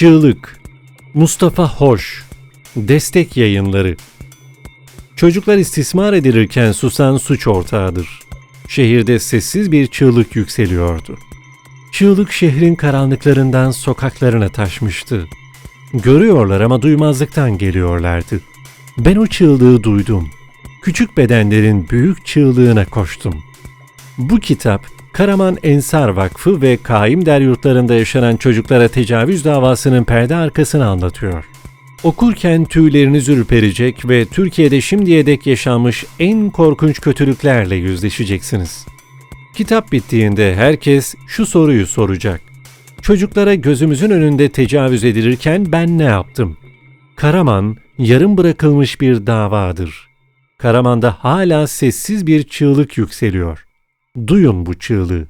Çığlık Mustafa Hoş Destek Yayınları Çocuklar istismar edilirken susan suç ortağıdır. Şehirde sessiz bir çığlık yükseliyordu. Çığlık şehrin karanlıklarından sokaklarına taşmıştı. Görüyorlar ama duymazlıktan geliyorlardı. Ben o çığlığı duydum. Küçük bedenlerin büyük çığlığına koştum. Bu kitap Karaman Ensar Vakfı ve Kaim Deryurtlarında yaşanan çocuklara tecavüz davasının perde arkasını anlatıyor. Okurken tüyleriniz ürperecek ve Türkiye'de şimdiye dek yaşanmış en korkunç kötülüklerle yüzleşeceksiniz. Kitap bittiğinde herkes şu soruyu soracak. Çocuklara gözümüzün önünde tecavüz edilirken ben ne yaptım? Karaman yarım bırakılmış bir davadır. Karaman'da hala sessiz bir çığlık yükseliyor. Duyun bu çığlığı.